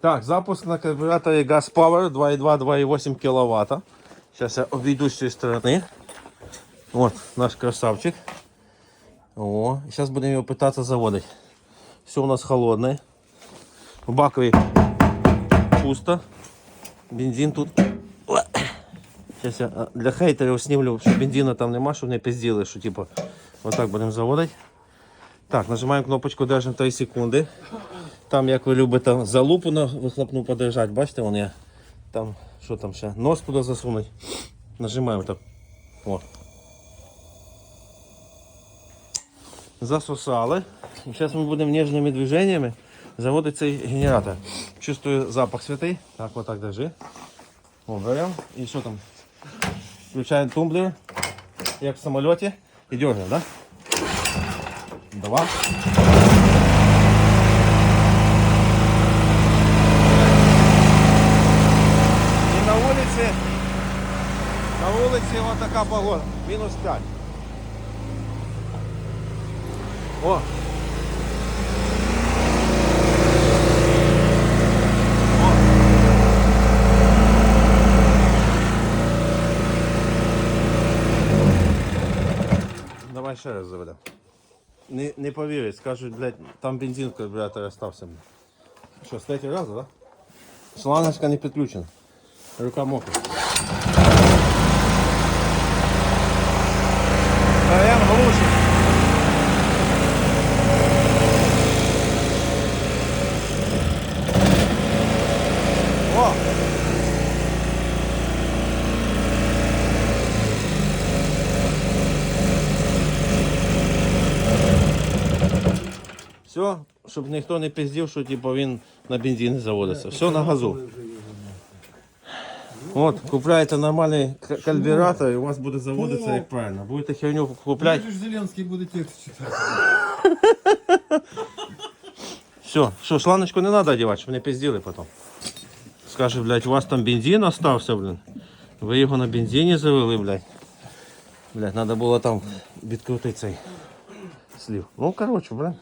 Так, запуск на карбюраторі Gas Power 2,2-2,8 кВт. Зараз я обійду з цієї сторони. От наш красавчик. О, зараз будемо його питатися заводити. Все у нас холодне. В бакові пусто. Бензин тут. Зараз я а, для хейтерів знімлю, що бензина там нема, щоб не пизділи, що типу, отак будемо заводити. Так, нажимаємо кнопочку, держимо 3 секунди. Там, як ви любите, залупу на вихлопну подержати, бачите, вон я там, що там ще, нос туди засунуть. Нажимаємо так. О. Засосали. І зараз ми будемо ніжними движеннями заводити цей генератор. Чувствую запах святий. Так, отак держи. О, беремо. І що там? Включаємо тумблер, як в самоліті. І дергаємо, да? Два. на вулиці ось така погода. Мінус 5. О! О! Давай ще раз заведемо. Не, не повірять, скажуть, блядь, там бензин в карбюраторі остався. Що, з третього разу, да? Шлангочка не підключена. Рука мокра. Все, щоб ніхто не пиздів, що типу, він на бензин заводиться. Все на газу. От, купляєте нормальний к- карбюратор і у вас буде заводитися як правильно. Будете херню купляти. Бачиш, Зеленський буде текст читати. Все, що, шланочку не треба одягати, щоб не пиздили потім. Скаже, блядь, у вас там бензин остався, блін. Ви його на бензині завели, блядь. Блядь, треба було там відкрутити цей слів. Ну, коротше, блядь.